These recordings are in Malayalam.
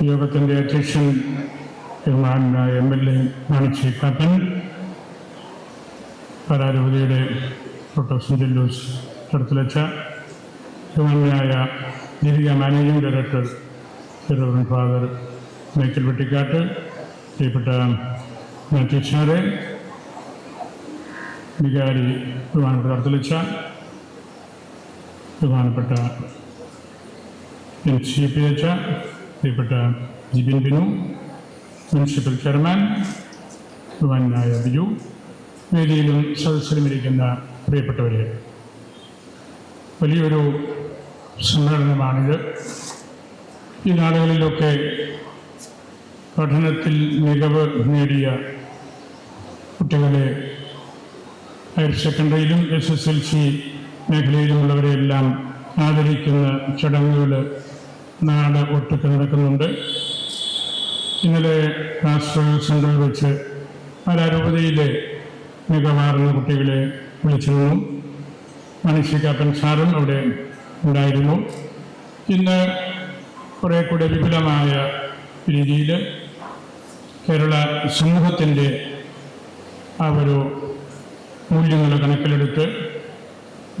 യോഗത്തിന്റെ അധ്യക്ഷൻ ബഹുമാനായ എം എൽ എ മാണിച്ചി കാപ്പൻ കലാരൂപതയുടെ ഡോക്ടർ സുനിൽ ലൂസ് ചെറുത്തുലച്ച ബഹുമാനായ ദീപിക മാനേജിംഗ് ഡയറക്ടർ ചെറുവൻ ഫാദർ മൈക്കൽ വെട്ടിക്കാട്ട് പ്രിയപ്പെട്ട സാറെ വികാരി ബഹുമാനപ്പെട്ട കറുത്തലിച്ച ബഹുമാനപ്പെട്ട എൻ സി പി എച്ച് പ്രിയപ്പെട്ട ജിബിൻ ബിനു മുനിസിപ്പൽ ചെയർമാൻ ബഹുമാനായ ബിജു വേദിയിലും സദസ്സിലും ഇരിക്കുന്ന പ്രിയപ്പെട്ടവരെ വലിയൊരു സമ്മേളനമാണിത്. ഈ നാടുകളിലൊക്കെ പഠനത്തിൽ മികവ് നേടിയ കുട്ടികളെ ഹയർ സെക്കൻഡറിയിലും എസ് എസ് എൽ സി മേഖലയിലുമുള്ളവരെയെല്ലാം ആദരിക്കുന്ന ചടങ്ങുകൾ നാട് ഒട്ടുക്ക് നടക്കുന്നുണ്ട്. ഇന്നലെ രാഷ്ട്രീയ സെന്ററിൽ വെച്ച് പാലാരൂപതയിലെ മികവാർന്ന കുട്ടികളെ വിളിച്ചിരുന്നു മനുഷ്യക്കാപ്പൻ സാറും അവിടെ ഉണ്ടായിരുന്നു. ഇന്ന് കുറേ കൂടെ വിപുലമായ രീതിയിൽ കേരള സമൂഹത്തിന്റെ ആ ഒരു മൂല്യങ്ങൾ കണക്കിലെടുത്ത്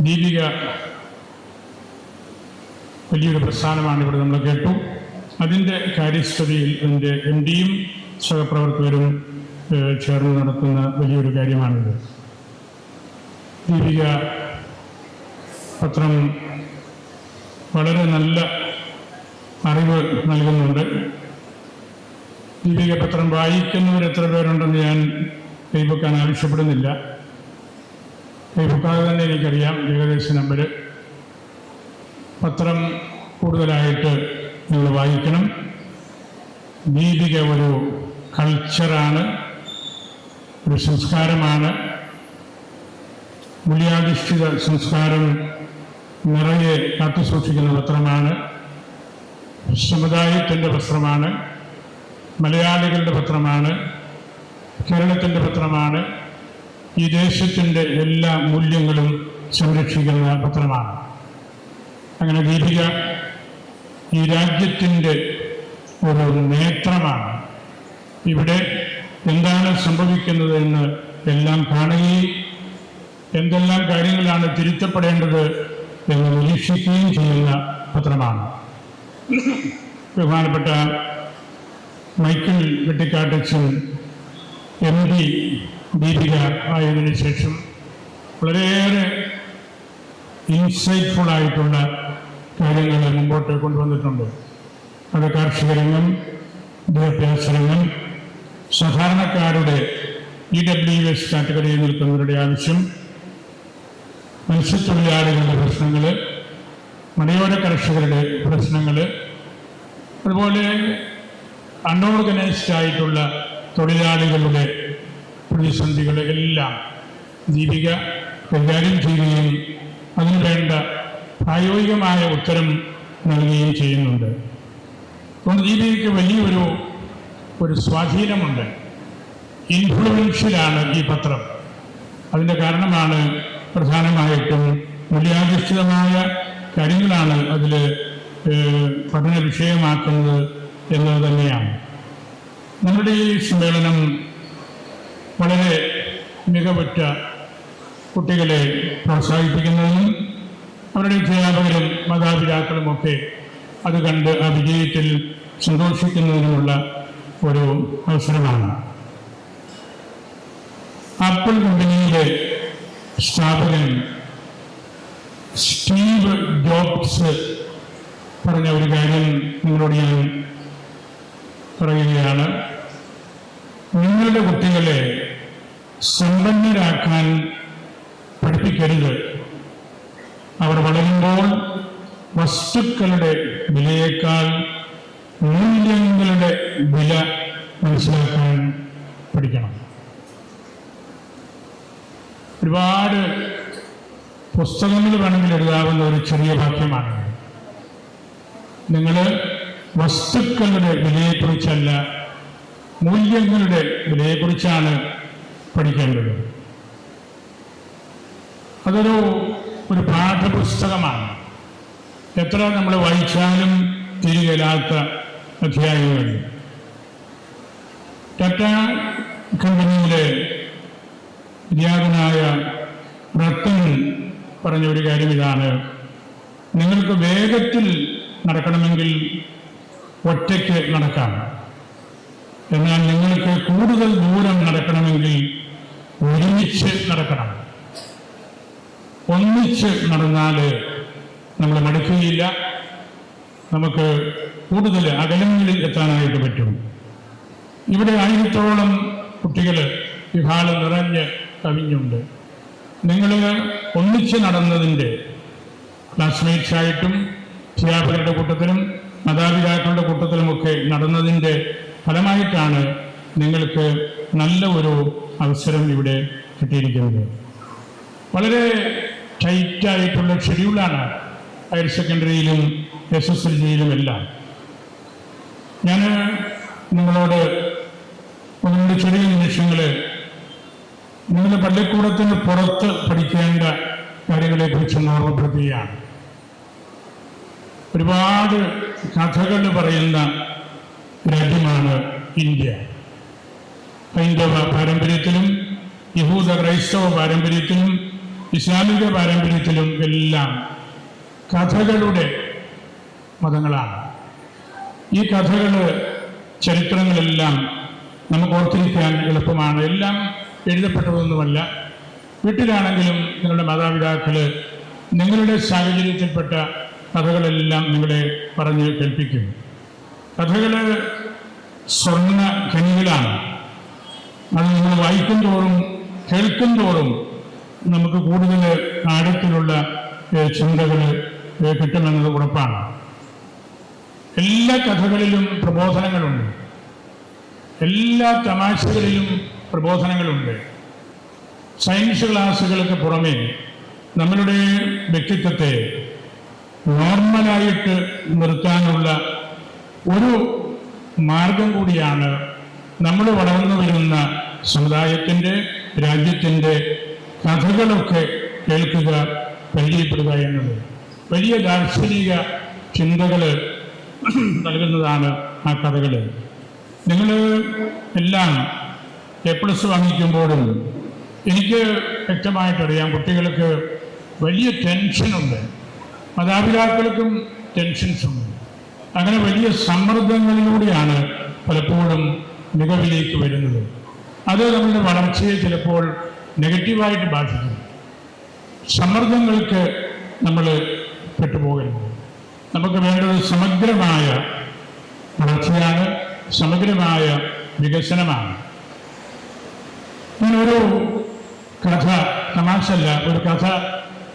ദീപിക വലിയൊരു പ്രസ്ഥാനമാണ് ഇവിടെ നമ്മൾ കേട്ടു. അതിന്റെ കാര്യസ്ഥതയിൽ അതിന്റെ എം ഡിയും സഹപ്രവർത്തകരും ചേർന്ന് നടത്തുന്ന വലിയൊരു കാര്യമാണിത്. ദീപിക പത്രം വളരെ നല്ല അറിവ് നൽകുന്നുണ്ട്. ദീപിക പത്രം വായിക്കുന്നവർ എത്ര പേരുണ്ടെന്ന് ഞാൻ കൈവക്കാൻ ആവശ്യപ്പെടുന്നില്ല. കൈവക്കാതെ തന്നെ എനിക്കറിയാം ഏകദേശ നമ്പർ പത്രം കൂടുതലായിട്ട് നിങ്ങൾ വായിക്കണം. ദീപിക ഒരു കൾച്ചറാണ് ഒരു സംസ്കാരമാണ്. മൂല്യാധിഷ്ഠിത സംസ്കാരം നിറയെ കാത്തുസൂക്ഷിക്കുന്ന പത്രമാണ്. സമുദായത്തിന്റെ പത്രമാണ് മലയാളികളുടെ പത്രമാണ് കേരളത്തിന്റെ പത്രമാണ്. ഈ ദേശത്തിന്റെ എല്ലാ മൂല്യങ്ങളും സംരക്ഷിക്കുന്ന പത്രമാണ്. അങ്ങനെ ദീപിക ഈ രാജ്യത്തിന്റെ ഒരു നേത്രമാണ്. ഇവിടെ എന്താണ് സംഭവിക്കുന്നത് എന്ന് എല്ലാം കാണുകയും എന്തെല്ലാം കാര്യങ്ങളാണ് തിരുത്തപ്പെടേണ്ടത് എന്ന് നിരീക്ഷിക്കുകയും ചെയ്യുന്ന പത്രമാണ്. ബഹുമാനപ്പെട്ട മൈക്കിൾ വെട്ടിക്കാട്ടച്ചൻ എം ഡി ദീപിക ആയതിനു ശേഷം വളരെയേറെ ഇൻസൈറ്റ്ഫുൾ ആയിട്ടുള്ള കാര്യങ്ങൾ മുമ്പോട്ട് കൊണ്ടുവന്നിട്ടുണ്ട്. അത് കാർഷിക രംഗം വിദ്യാഭ്യാസ രംഗം സാധാരണക്കാരുടെ ഇ ഡബ്ല്യു എസ് കാറ്റഗറിയിൽ നിൽക്കുന്നവരുടെ ആവശ്യം മത്സ്യത്തൊഴിലാളികളുടെ പ്രശ്നങ്ങൾ മലയോര കർഷകരുടെ പ്രശ്നങ്ങൾ അതുപോലെ അൺഓർഗനൈസ്ഡ് ആയിട്ടുള്ള തൊഴിലാളികളുടെ പ്രതിസന്ധികൾ എല്ലാം ദീപിക കൈകാര്യം ചെയ്യുകയും അതിന് വേണ്ട പ്രായോഗികമായ ഉത്തരം നൽകുകയും ചെയ്യുന്നുണ്ട്. അതുകൊണ്ട് ദീപികയ്ക്ക് വലിയൊരു ഒരു സ്വാധീനമുണ്ട്. ഇൻഫ്ലുവൻഷ്യലാണ് ഈ പത്രം. അതിന്റെ കാരണമാണ് പ്രധാനമായിട്ടും മൂല്യാധിഷ്ഠിതമായ കാര്യങ്ങളാണ് അതിൽ പഠന വിഷയമാക്കുന്നത് എന്നത് തന്നെയാണ്. നമ്മുടെ ഈ സമ്മേളനം വളരെ മികവുറ്റ കുട്ടികളെ പ്രോത്സാഹിപ്പിക്കുന്നതിനും അവരുടെ അധ്യാപകരും മാതാപിതാക്കളുമൊക്കെ അത് കണ്ട് ആ വിജയത്തിൽ സന്തോഷിക്കുന്നതിനുമുള്ള ഒരു അവസരമാണ്. ആപ്പിൾ കമ്പനിയിലെ സ്ഥാപകൻ സ്റ്റീവ് ജോബ്സ് പറഞ്ഞ ഒരു കാര്യം നിങ്ങളോട് ഞാൻ പറയുകയാണ്. നിങ്ങളുടെ കുട്ടികളെ സമ്പന്നരാക്കാൻ പഠിപ്പിക്കരുത്. അവർ വളരുമ്പോൾ വസ്തുക്കളുടെ വിലയേക്കാൾ മൂല്യങ്ങളുടെ വില മനസ്സിലാക്കാൻ പഠിക്കണം. ഒരുപാട് പുസ്തകങ്ങൾ വേണമെങ്കിൽ എഴുതാവുന്ന ഒരു ചെറിയ ഭാഗ്യമാണ്. നിങ്ങൾ വസ്തുക്കളുടെ വിലയെക്കുറിച്ചല്ല മൂല്യങ്ങളുടെ വിലയെക്കുറിച്ചാണ് പഠിക്കേണ്ടത്. അതൊരു ഒരു പാഠപുസ്തകമാണ്. എത്ര നമ്മൾ വായിച്ചാലും തിരികലാത്ത അധ്യായങ്ങൾ ടാറ്റ കമ്പനിയിലെ ത്യാഗനായ റത്തൻ പറഞ്ഞ ഒരു കാര്യം ഇതാണ്. നിങ്ങൾക്ക് വേഗത്തിൽ നടക്കണമെങ്കിൽ ഒറ്റയ്ക്ക് നടക്കാം. എന്നാൽ നിങ്ങൾക്ക് കൂടുതൽ ദൂരം നടക്കണമെങ്കിൽ ഒരുമിച്ച് നടക്കണം. ഒന്നിച്ച് നടന്നാൽ നമ്മൾ മടുക്കുകയില്ല. നമുക്ക് കൂടുതൽ അകലങ്ങളിൽ എത്താനായിട്ട് പറ്റും. ഇവിടെ ആയിരത്തോളം കുട്ടികൾ ഹാൾ നിറഞ്ഞ് കവിഞ്ഞുണ്ട്. നിങ്ങൾ ഒന്നിച്ച് നടന്നതിന്റെ ക്ലാസ്മേറ്റ്സ് ആയിട്ടും അധ്യാപകരുടെ കൂട്ടത്തിലും മാതാപിതാക്കളുടെ കൂട്ടത്തിലുമൊക്കെ നടന്നതിന്റെ ഫലമായിട്ടാണ് നിങ്ങൾക്ക് നല്ല ഒരു അവസരം ഇവിടെ കിട്ടിയിരിക്കുന്നത്. വളരെ ടൈറ്റായിട്ടുള്ള ഷെഡ്യൂളാണ് ഹയർ സെക്കൻഡറിയിലും എസ് എസ് എൽ സിയിലും എല്ലാം ഞാൻ നിങ്ങളോട് നിങ്ങളുടെ ചെറിയ നിമിഷങ്ങൾ നിങ്ങളുടെ പള്ളിക്കൂടത്തിന് പുറത്ത് പഠിക്കേണ്ട കാര്യങ്ങളെക്കുറിച്ച് ഓർമ്മപ്പെടുത്തുകയാണ്. ഒരുപാട് കഥകൾ പറയുന്ന രാജ്യമാണ് ഇന്ത്യ. ഹൈന്ദവ പാരമ്പര്യത്തിലും യഹൂദ ക്രൈസ്തവ പാരമ്പര്യത്തിലും ഇസ്ലാമിക പാരമ്പര്യത്തിലും എല്ലാം കഥകളുടെ മതങ്ങളാണ്. ഈ കഥകൾ ചരിത്രങ്ങളെല്ലാം നമുക്ക് ഓർത്തിരിക്കാൻ എളുപ്പമാണ്. എല്ലാം എഴുതപ്പെട്ടതൊന്നുമല്ല. വീട്ടിലാണെങ്കിലും നിങ്ങളുടെ മാതാപിതാക്കൾ നിങ്ങളുടെ സാഹചര്യത്തിൽപ്പെട്ട കഥകളെല്ലാം നിങ്ങളെ പറഞ്ഞ് കേൾപ്പിക്കും. കഥകൾ സ്വർണ ഖനികളാണ്. അത് നിങ്ങൾ വായിക്കും തോറും കേൾക്കും തോറും നമുക്ക് കൂടുതൽ ആഴത്തിലുള്ള ചിന്തകൾ കിട്ടുമെന്നത് ഉറപ്പാണ്. എല്ലാ കഥകളിലും പ്രബോധനങ്ങളുണ്ട്. എല്ലാ തമാശകളിലും പ്രബോധനങ്ങളുണ്ട്. സയൻസ് ക്ലാസ്സുകൾക്ക് പുറമേ നമ്മളുടെ വ്യക്തിത്വത്തെ നോർമലായിട്ട് നിർത്താനുള്ള ഒരു മാർഗം കൂടിയാണ് നമ്മൾ വളർന്നു വരുന്ന സമുദായത്തിന്റെ രാജ്യത്തിന്റെ കഥകളൊക്കെ കേൾക്കുക പരിചയപ്പെടുക എന്നത് വലിയ ദാർശനിക ചിന്തകൾ നൽകുന്നതാണ് ആ കഥകൾ നിങ്ങൾ എല്ലാം എ പ്ലസ് വാങ്ങിക്കുമ്പോഴും എനിക്ക് വ്യക്തമായിട്ടറിയാം കുട്ടികൾക്ക് വലിയ ടെൻഷനുണ്ട്. മാതാപിതാക്കൾക്കും ടെൻഷൻസ് ഉണ്ട് അങ്ങനെ വലിയ സമ്മർദ്ദങ്ങളിലൂടെയാണ് പലപ്പോഴും മികവിലേക്ക് വരുന്നത്. അത് നമ്മളുടെ വളർച്ചയെ ചിലപ്പോൾ നെഗറ്റീവായിട്ട് ബാധിക്കും സമ്മർദ്ദങ്ങൾക്ക് നമ്മൾ പെട്ടുപോകരുത്. നമുക്ക് വേണ്ടത് സമഗ്രമായ വളർച്ചയാണ് സമഗ്രമായ വികസനമാണ്. ഞാനൊരു കഥ തമാശല്ല ഒരു കഥ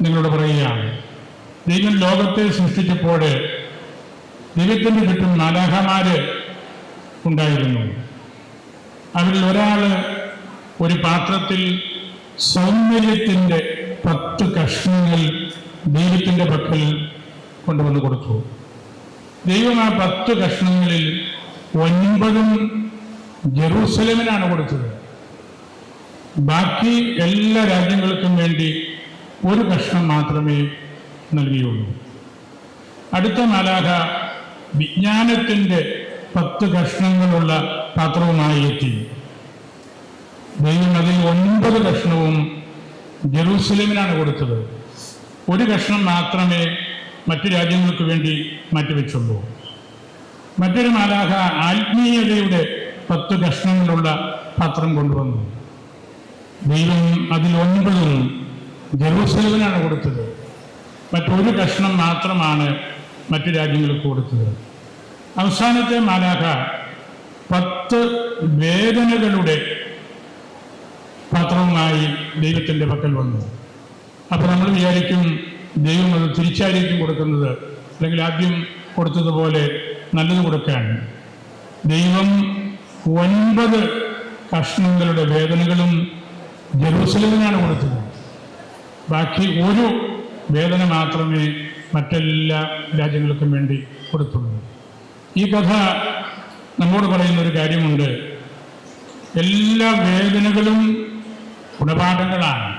നിങ്ങളോട് പറയുകയാണ്. ദൈവം ലോകത്തെ സൃഷ്ടിച്ചപ്പോൾ ദൈവത്തിന്റെ ചുറ്റും നാലാഹമാര് ഉണ്ടായിരുന്നു. അവരിൽ ഒരാൾ ഒരു പാത്രത്തിൽ സൗന്ദര്യത്തിന്റെ പത്ത് കഷ്ണങ്ങൾ ദൈവത്തിന്റെ പക്കൽ കൊണ്ടുവന്ന് കൊടുത്തു. ദൈവം ആ പത്ത് കഷ്ണങ്ങളിൽ ഒൻപതും ജെറൂസലമിനാണ് കൊടുത്തത്. ബാക്കി എല്ലാ രാജ്യങ്ങൾക്കും വേണ്ടി ഒരു കഷ്ണം മാത്രമേ നൽകിയുള്ളൂ. അടുത്ത മാലാഖ വിജ്ഞാനത്തിന്റെ പത്ത് കഷ്ണങ്ങളുള്ള പാത്രവുമായി എത്തി. ദൈവം അതിൽ ഒൻപത് കഷ്ണവും ജെറൂസലേമിനാണ് കൊടുത്തത്. ഒരു കഷ്ണം മാത്രമേ മറ്റു രാജ്യങ്ങൾക്ക് വേണ്ടി മാറ്റിവെച്ചുള്ളൂ. മറ്റൊരു മാലാഹ ആത്മീയതയുടെ പത്ത് കഷ്ണങ്ങളുള്ള പാത്രം കൊണ്ടുവന്നു. ദൈവം അതിൽ ഒൻപതും ജെറൂസലേമിനാണ് കൊടുത്തത്. മറ്റൊരു കഷ്ണം മാത്രമാണ് മറ്റു രാജ്യങ്ങൾക്ക് കൊടുത്തത്. അവസാനത്തെ മാലാഖ പത്ത് വേദനകളുടെ പാത്രവുമായി ദൈവത്തിന്റെ പക്കൽ വന്നു. അപ്പോൾ നമ്മൾ വിചാരിക്കും ദൈവം അത് തിരിച്ചായിരിക്കും കൊടുക്കുന്നത് അല്ലെങ്കിൽ ആദ്യം കൊടുത്തതുപോലെ നല്ലത് കൊടുക്കാൻ ദൈവം ഒൻപത് കഷ്ണങ്ങളുടെ വേദനകളും ജെറൂസലമിനാണ് കൊടുത്തത്. ബാക്കി ഒരു വേദന മാത്രമേ മറ്റെല്ലാ രാജ്യങ്ങൾക്കും വേണ്ടി കൊടുത്തുള്ളൂ. ഈ കഥ നമ്മോട് പറയുന്ന ഒരു കാര്യമുണ്ട്. എല്ലാ വേദനകളും ഗുണപാഠങ്ങളാണ്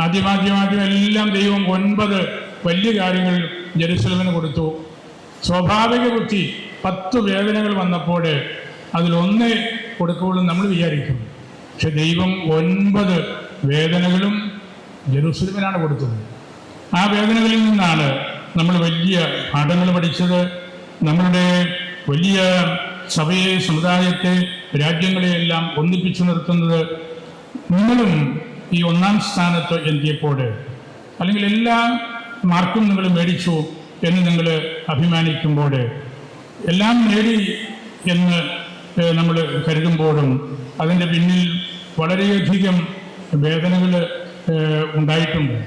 ആദ്യമാദ്യമാദ്യം എല്ലാം ദൈവം ഒൻപത് വലിയ കാര്യങ്ങൾ ജെറുസലമിന് കൊടുത്തു. സ്വാഭാവിക ബുദ്ധി പത്ത് വേദനകൾ വന്നപ്പോൾ അതിലൊന്നേ കൊടുക്കുള്ളൂ നമ്മൾ വിചാരിക്കും. പക്ഷെ ദൈവം ഒൻപത് വേദനകളും ജെറുസലമിനാണ് കൊടുത്തത്. ആ വേദനകളിൽ നിന്നാണ് നമ്മൾ വലിയ പാഠങ്ങൾ പഠിച്ചത്. നമ്മളുടെ വലിയ സഭയെ സമുദായത്തെ രാജ്യങ്ങളെയെല്ലാം ഒന്നിപ്പിച്ചു നിർത്തുന്നത്. നിങ്ങളും ഈ ഒന്നാം സ്ഥാനത്ത് എത്തിയപ്പോൾ അല്ലെങ്കിൽ എല്ലാ മാർക്കും നിങ്ങൾ മേടിച്ചു എന്ന് നിങ്ങൾ അഭിമാനിക്കുമ്പോൾ എല്ലാം നേടി എന്ന് നമ്മൾ കരുതുമ്പോഴും അതിന്റെ പിന്നിൽ വളരെയധികം വേദനകൾ ഉണ്ടായിട്ടുണ്ട്.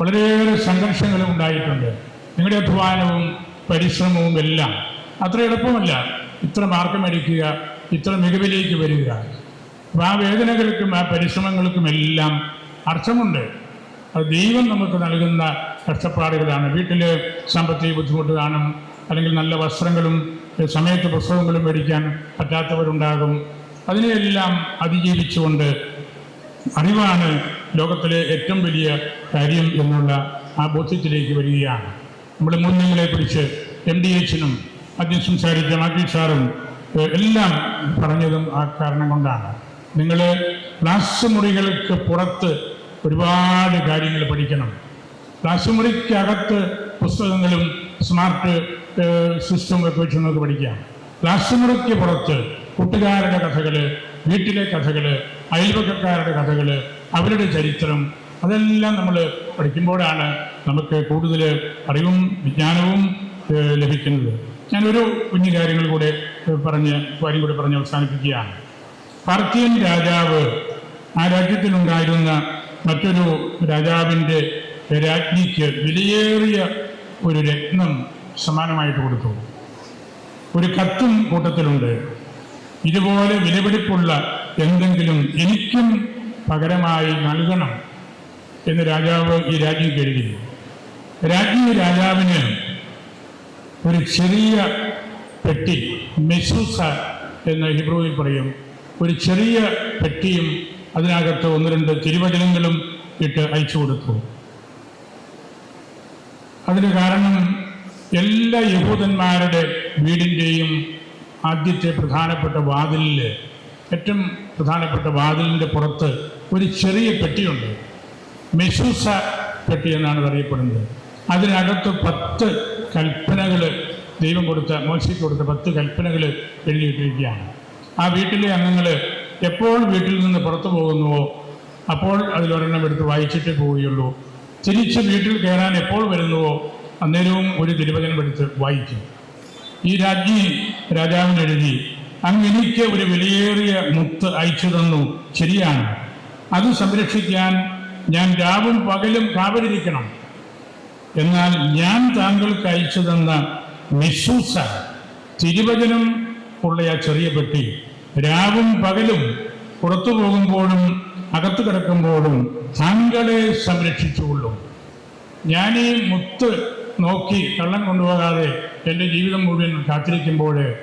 വളരെയേറെ സംഘർഷങ്ങൾ ഉണ്ടായിട്ടുണ്ട്. നിങ്ങളുടെ അധ്വാനവും പരിശ്രമവും എല്ലാം അത്ര എളുപ്പമല്ല. ഇത്ര മാർക്ക് മേടിക്കുക ഇത്ര മികവിലേക്ക് വരിക. അപ്പം ആ വേദനകൾക്കും ആ പരിശ്രമങ്ങൾക്കും എല്ലാം അർത്ഥമുണ്ട് അത് ദൈവം നമുക്ക് നൽകുന്ന കഷ്ടപ്പാടുകളാണ്. വീട്ടിൽ സാമ്പത്തിക ബുദ്ധിമുട്ട് കാണും അല്ലെങ്കിൽ നല്ല വസ്ത്രങ്ങളും സമയത്ത് പുസ്തകങ്ങളും മേടിക്കാൻ പറ്റാത്തവരുണ്ടാകും. അതിനെയെല്ലാം അതിജീവിച്ചുകൊണ്ട് അറിവാണ് ലോകത്തിലെ ഏറ്റവും വലിയ കാര്യം എന്നുള്ള ആ ബോധ്യത്തിലേക്ക് വരികയാണ്. നമ്മുടെ മൂല്യങ്ങളെ കുറിച്ച് എം ഡി എച്ചിനും ആദ്യം സംസാരിച്ച മാത്യു സാറും എല്ലാം പറഞ്ഞതും ആ കാരണം കൊണ്ടാണ്. നിങ്ങൾ ക്ലാസ് മുറികൾക്ക് പുറത്ത് ഒരുപാട് കാര്യങ്ങൾ പഠിക്കണം. ക്ലാസ് മുറിക്കകത്ത് പുസ്തകങ്ങളും സ്മാർട്ട് സിസ്റ്റമൊക്കെ വെച്ച് നമുക്ക് പഠിക്കാം. ക്ലാസ് മുറിക്ക് പുറത്ത് കൂട്ടുകാരുടെ കഥകൾ വീട്ടിലെ കഥകൾ അയൽവക്കക്കാരുടെ കഥകൾ അവരുടെ ചരിത്രം അതെല്ലാം നമ്മൾ പഠിക്കുമ്പോഴാണ് നമുക്ക് കൂടുതൽ അറിവും വിജ്ഞാനവും ലഭിക്കുന്നത്. ഞാനൊരു കുഞ്ഞു കാര്യങ്ങൾ കൂടെ പറഞ്ഞ് കാര്യം കൂടെ പറഞ്ഞ് അവസാനിപ്പിക്കുകയാണ്. പാർത്തിയൻ രാജാവ് ആ രാജ്യത്തിലുണ്ടായിരുന്ന മറ്റൊരു രാജാവിന്റെ രാജ്ഞിക്ക് വിലയേറിയ ഒരു രത്നം സമാനമായിട്ട് കൊടുത്തു. ഒരു കത്തും കൂട്ടത്തിലുണ്ട്. ഇതുപോലെ വിലപിടിപ്പുള്ള എന്തെങ്കിലും എനിക്കും പകരമായി നൽകണം എന്ന് രാജാവ് ഈ രാജ്ഞിക്ക് എഴുതി രാജ്ഞി രാജാവിന് ഒരു ചെറിയ പെട്ടി മെസൂസ എന്ന് ഹിബ്രുവിൽ പറയും ഒരു ചെറിയ പെട്ടിയും അതിനകത്ത് ഒന്ന് രണ്ട് തിരുവചനങ്ങളും ഇട്ട് അയച്ചു കൊടുത്തു. അതിന് കാരണം എല്ലാ യഹൂദന്മാരുടെ വീടിന്റെയും ആദ്യത്തെ പ്രധാനപ്പെട്ട വാതിലിൽ ഏറ്റവും പ്രധാനപ്പെട്ട വാതിലിന്റെ പുറത്ത് ഒരു ചെറിയ പെട്ടിയുണ്ട്. മെസൂസ പെട്ടി എന്നാണ് അറിയപ്പെടുന്നത്. അതിനകത്ത് പത്ത് കൽപ്പനകൾ ദൈവം കൊടുത്ത മോശയ്ക്ക് കൊടുത്ത പത്ത് കൽപ്പനകൾ എഴുതിയിട്ടിരിക്കുകയാണ്. ആ വീട്ടിലെ അംഗങ്ങൾ എപ്പോൾ വീട്ടിൽ നിന്ന് പുറത്തു പോകുന്നുവോ അപ്പോൾ അതിലൊരെണ്ണം എടുത്ത് വായിച്ചിട്ടേ പോവുകയുള്ളൂ. തിരിച്ച് വീട്ടിൽ കയറാൻ എപ്പോൾ വരുന്നുവോ അന്നേരവും ഒരു തിരുവചനം എടുത്ത് വായിക്കും. ഈ രാജ്ഞി രാജാവിന് എഴുതി അങ്ങ് എനിക്ക് ഒരു വിലയേറിയ മുത്ത് അയച്ചു തന്നു. ശരിയാണ്. അത് സംരക്ഷിക്കാൻ ഞാൻ രാവും പകലും കാവലിരിക്കണം. എന്നാൽ ഞാൻ താങ്കൾക്ക് അയച്ചു തന്ന മിസൂസ തിരുവചനം ഉള്ള ആ ചെറിയ പെട്ടി. രാവും പകലും പുറത്തു പോകുമ്പോഴും അകത്തു കിടക്കുമ്പോഴും താങ്കളെ സംരക്ഷിച്ചുകൊള്ളും. ഞാൻ ഈ മുത്ത് നോക്കി കള്ളം കൊണ്ടുപോകാതെ എന്റെ ജീവിതം മുഴുവൻ കാത്തിരിക്കുമ്പോൾ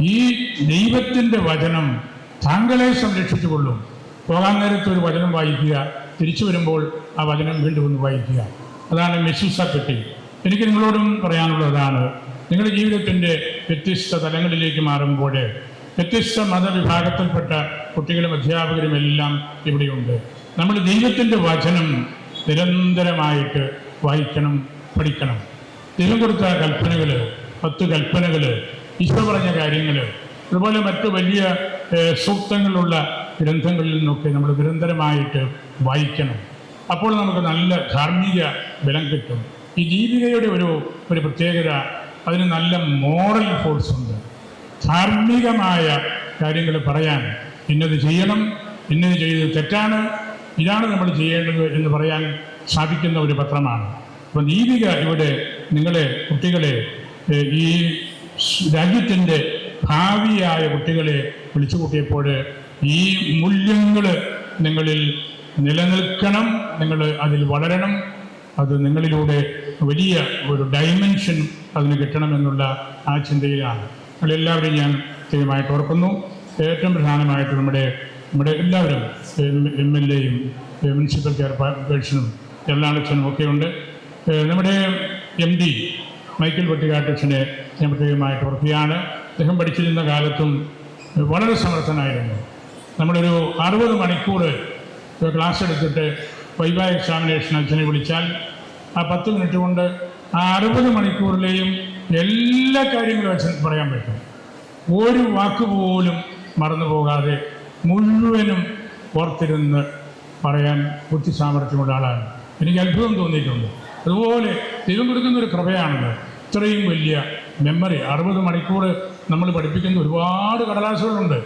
ഈ ദൈവത്തിന്റെ വചനം താങ്കളെ സംരക്ഷിച്ചു കൊള്ളും പോകാൻ നേരത്തെ ഒരു വചനം വായിക്കുക. തിരിച്ചു വരുമ്പോൾ ആ വചനം വീണ്ടും ഒന്ന് വായിക്കുക. അതാണ് മെസ്സൂസ പെട്ടി. എനിക്ക് നിങ്ങളോടും പറയാനുള്ളതാണ് നിങ്ങളുടെ ജീവിതത്തിന്റെ വ്യത്യസ്ത തലങ്ങളിലേക്ക് മാറുമ്പോൾ വ്യത്യസ്ത മതവിഭാഗത്തിൽപ്പെട്ട കുട്ടികളും അധ്യാപകരും എല്ലാം ഇവിടെയുണ്ട്. നമ്മൾ ദൈവത്തിന്റെ വചനം നിരന്തരമായിട്ട് വായിക്കണം പഠിക്കണം. ദൈവം കൊടുത്ത കൽപ്പനകൾ പത്ത് കൽപ്പനകൾ ഈശ്വര പറഞ്ഞ കാര്യങ്ങൾ അതുപോലെ മറ്റു വലിയ സൂക്തങ്ങളുള്ള ഗ്രന്ഥങ്ങളിൽ നിന്നൊക്കെ നമ്മൾ നിരന്തരമായിട്ട് വായിക്കണം. അപ്പോൾ നമുക്ക് നല്ല ധാർമ്മിക ബലം കിട്ടും. ഈ ദീപികയുടെ ഒരു ഒരു പ്രത്യേകത അതിന് നല്ല മോറൽ ഫോഴ്സ് ഉണ്ട്. ധാർമ്മികമായ കാര്യങ്ങൾ പറയാൻ ഇന്നത് ചെയ്യണം ഇന്നത് ചെയ്തത് തെറ്റാണ് ഇതാണ് നമ്മൾ ചെയ്യേണ്ടത് എന്ന് പറയാൻ സാധിക്കുന്ന ഒരു പത്രമാണ്. അപ്പം ദീപിക ഇവിടെ നിങ്ങളെ കുട്ടികളെ ഈ രാജ്യത്തിന്റെ ഭാവിയായ കുട്ടികളെ വിളിച്ചു കൂട്ടിയപ്പോൾ ഈ മൂല്യങ്ങൾ നിങ്ങളിൽ നിലനിൽക്കണം നിങ്ങൾ അതിൽ വളരണം. അത് നിങ്ങളിലൂടെ വലിയ ഒരു ഡയമെൻഷൻ അതിന് കിട്ടണമെന്നുള്ള ആ ചിന്തയിലാണ്. നിങ്ങളെല്ലാവരെയും ഞാൻ കൃത്യമായിട്ട് ഓർക്കുന്നു. ഏറ്റവും പ്രധാനമായിട്ട് നമ്മുടെ നമ്മുടെ എല്ലാവരും എം എൽ എയും മുനിസിപ്പൽ ചെയർപേഴ്സണും എറണാകുളച്ചനും ഒക്കെ ഉണ്ട്. നമ്മുടെ എം ഡി മൈക്കിൾ വെട്ടിക്കാട്ടച്ചനെ ഞാൻ പ്രത്യേകമായിട്ട് ഓർക്കുകയാണ്. അദ്ദേഹം പഠിച്ചിരുന്ന കാലത്തും വളരെ സമർത്ഥനായിരുന്നു. നമ്മളൊരു അറുപത് മണിക്കൂർ ക്ലാസ് എടുത്തിട്ട് വൈവ എക്സാമിനേഷൻ അച്ഛനെ വിളിച്ചാൽ ആ പത്ത് മിനിറ്റ് കൊണ്ട് ആ അറുപത് മണിക്കൂറിലെയും എല്ലാ കാര്യങ്ങളും അച്ഛൻ പറയാൻ പറ്റും. ഒരു വാക്ക് പോലും മറന്നു പോകാതെ മുഴുവനും ഓർത്തിരുന്ന് പറയാൻ ബുദ്ധി സാമർഥ്യമുള്ള ആളാണ്. എനിക്ക് അത്ഭുതം തോന്നിയിട്ടുണ്ട്. അതുപോലെ ദൈവം കൊടുക്കുന്ന ഒരു കൃപയാണത്. ഇത്രയും വലിയ മെമ്മറി അറുപത് മണിക്കൂർ നമ്മൾ പഠിപ്പിക്കുന്ന ഒരുപാട് കടലാസുകളുണ്ട്.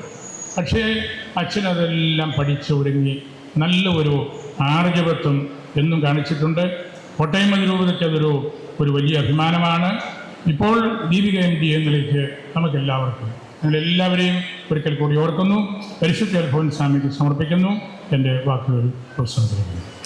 പക്ഷേ അച്ഛൻ അതെല്ലാം പഠിച്ച് ഒരുങ്ങി നല്ല ഒരു ആർജവത്വം എന്നും കാണിച്ചിട്ടുണ്ട്. കോട്ടയം അതിരൂപതയ്ക്ക് അതൊരു ഒരു വലിയ അഭിമാനമാണ്. ഇപ്പോൾ ദീപിക എം ഡി എന്ന നിലയ്ക്ക് നമുക്കെല്ലാവർക്കും ഞങ്ങളെല്ലാവരെയും ഒരിക്കൽ കൂടി ഓർക്കുന്നു. പരിശുദ്ധ അൽഫോൻ സ്വാമിക്ക് സമർപ്പിക്കുന്നു. എന്റെ വാക്കുകൾ പ്രോത്സാഹിപ്പിക്കുന്നു